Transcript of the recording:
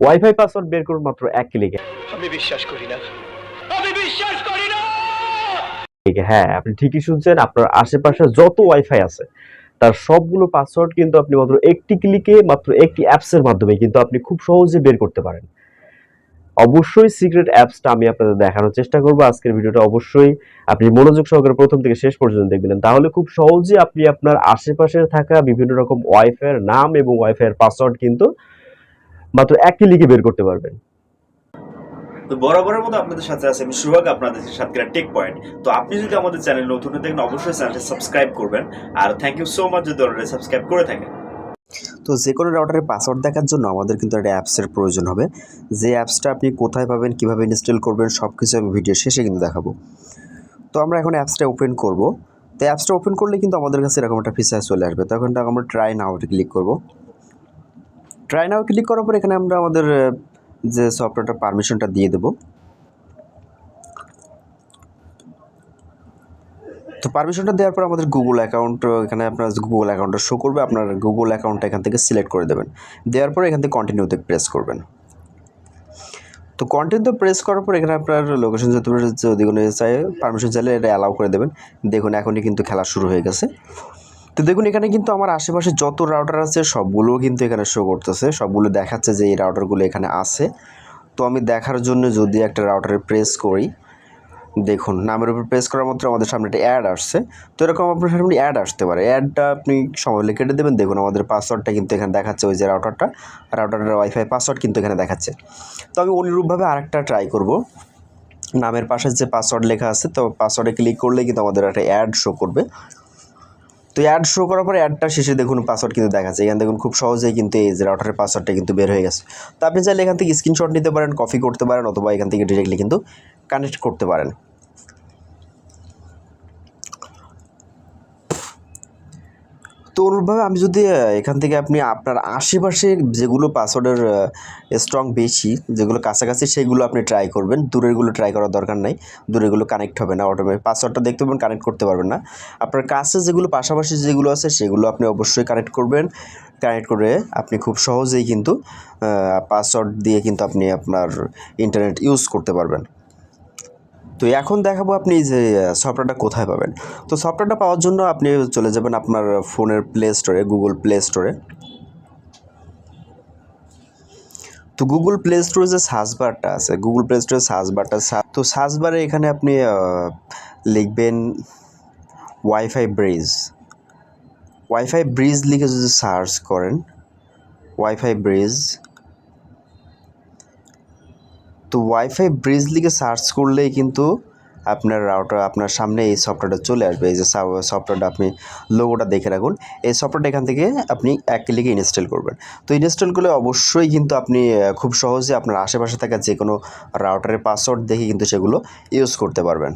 Wifi password বের করুন মাত্র এক ক্লিকে আমি বিশ্বাস করি না। আমি বিশ্বাস করি না! হ্যাঁ আপনি ঠিকই শুনছেন আপনার আশেপাশে যত ওয়াইফাই আছে তার সবগুলো পাসওয়ার্ড কিন্তু আপনি মাত্র একটি ক্লিকে মাত্র একটি অ্যাপসের মাধ্যমে কিন্তু আপনি খুব সহজে বের করতে পারেন। অবশ্যই সিক্রেট অ্যাপসটা আমি আপনাদের দেখানোর চেষ্টা করব। আজকের ভিডিওটা অবশ্যই আপনি মনোযোগ সহকারে প্রথম থেকে শেষ পর্যন্ত দেখবেন। তাহলে খুব সহজে আপনি আপনার আশেপাশে থাকা বিভিন্ন রকম ওয়াইফাই এর নাম এবং ওয়াইফাই এর পাসওয়ার্ড কিন্তু মাত্র এক ক্লিকে বের করতে পারবেন। তো বরাবরের মতো আপনাদের সাথে আছে আমি সুভাগ আপনাদের সাতক্ষীরা টেক পয়েন্ট তো আপনি যদি আমাদের চ্যানেল নতুন হয়ে থাকেন অবশ্যই চ্যানেলটি সাবস্ক্রাইব করবেন। আর থ্যাংক ইউ সো মাচ যদি অলরেডি সাবস্ক্রাইব করে থাকেন। তো যে কোনো রাউটারের পাসওয়ার্ড দেখার জন্য আমাদের কিন্তু একটা অ্যাপসের প্রয়োজন হবে। যে অ্যাপসটা আপনি কোথায় পাবেন কীভাবে ইনস্টল করবেন সব কিছু আমি ভিডিও শেষে কিন্তু দেখাবো। তো আমরা এখন অ্যাপসটা ওপেন করব। তো অ্যাপসটা ওপেন করলে কিন্তু আমাদের কাছে এরকম একটা ফিচার চলে আসবে। তখন আমরা ট্রাই নাওতে ক্লিক করব। ট্রাই নাও ক্লিক করার পর এখানে আমরা আমাদের যে সফটওয়্যারটা পারমিশনটা দিয়ে দেবো। তো পারমিশনটা দেওয়ার পর আমাদের গুগল অ্যাকাউন্ট এখানে আপনার গুগল অ্যাকাউন্টটা শো করবে, আপনার গুগল অ্যাকাউন্টটা এখান থেকে সিলেক্ট করে দেবেন। দেওয়ার পর এখান থেকে কন্টিনিউতে প্রেস করবেন। তো কন্টিনিউতে প্রেস করার পর এখানে আপনার লোকেশন পারে যদি কোনো চাই পারমিশন চাইলে এটা অ্যালাউ করে দেবেন। দেখুন, এখনই কিন্তু খেলা শুরু হয়ে গেছে। তো দেখুন, এখানে কিন্তু আমার আশেপাশে যত রাউটার আছে, সবগুলোও কিন্তু এখানে শো করতেছে। সবগুলো দেখাচ্ছে যে এই রাউটারগুলো এখানে আছে। তো আমি দেখার জন্য যদি একটা রাউটারে প্রেস করি, দেখুন, নামের উপর প্রেস করার মাত্র আমাদের সামনে একটা অ্যাড আসছে। তো এরকম আপনার সামনে অ্যাড আসতে পারে। অ্যাডটা আপনি সময় হলে কেটে দেবেন। দেখুন, আমাদের পাসওয়ার্ডটা কিন্তু এখানে দেখাচ্ছে ওই যে রাউটারটা রাউটারের ওয়াইফাই পাসওয়ার্ড কিন্তু এখানে দেখাচ্ছে। তো আমি অনুরূপভাবে আরেকটা ট্রাই করব। নামের পাশে যে পাসওয়ার্ড লেখা আছে, তো পাসওয়ার্ডে ক্লিক করলে কিন্তু আমাদের একটা অ্যাড শো করবে। তো অ্যাড শো করার পরে অ্যাডটা শেষে দেখুন পাসওয়ার্ড কিন্তু দেখাচ্ছে। এখানে দেখুন খুব সহজেই কিন্তু এই যে রাউটারের পাসওয়ার্ডটা কিন্তু বের হয়ে গেছে। তো আপনি চাইলে এখান থেকে স্ক্রিনশট নিতে পারেন কপি করতে পারেন, অথবা এখান থেকে ডিরেক্টলি কিন্তু কানেক্ট করতে পারেন। তো অনুরূপভাবে আমি যদি এখান থেকে আপনি আপনার আশেপাশে যেগুলো পাসওয়ার্ডের স্ট্রং বেশি, যেগুলো কাছাকাছি, সেগুলো আপনি ট্রাই করবেন। দূরেরগুলো ট্রাই করার দরকার নাই। দূরেরগুলো কানেক্ট হবে না। অটোমেটিক পাসওয়ার্ডটা দেখতে পাবেন কানেক্ট করতে পারবেন না। আপনার কাছে যেগুলো, পাশাপাশি যেগুলো আছে, সেগুলো আপনি অবশ্যই কানেক্ট করবেন। কানেক্ট করে আপনি খুব সহজেই কিন্তু পাসওয়ার্ড দিয়ে কিন্তু আপনি আপনার ইন্টারনেট ইউজ করতে পারবেন। তো এখন দেখাবো আপনি যে সফটওয়্যারটা কোথায় পাবেন। তো সফটওয়্যারটা পাওয়ার জন্য আপনি চলে যাবেন আপনার ফোনের প্লে স্টোরে গুগল প্লে স্টোরে তো গুগল প্লে স্টোরে যে সার্চ বারটা আছে গুগল প্লে স্টোরে সার্চ বারটা তো সার্চ বারে এখানে আপনি লিখবেন ওয়াইফাই ব্রিজ ওয়াইফাই ব্রিজ লিখে যদি সার্চ করেন ওয়াইফাই ব্রিজ তো ওয়াইফাই ব্রিজ লিখে সার্চ করলেই কিন্তু আপনার রাউটার আপনার সামনে এই সফটওয়্যারটা চলে আসবে। এই যে সফটওয়্যারটা আপনি লোগোটা দেখে রাখুন। এই সফটওয়্যারটা এখান থেকে আপনি এক ক্লিকে ইনস্টল করবেন। তো ইনস্টল করলে অবশ্যই কিন্তু আপনি খুব সহজে আপনার আশেপাশে থাকা যে কোনো রাউটারের পাসওয়ার্ড দেখে কিন্তু সেগুলো ইউজ করতে পারবেন।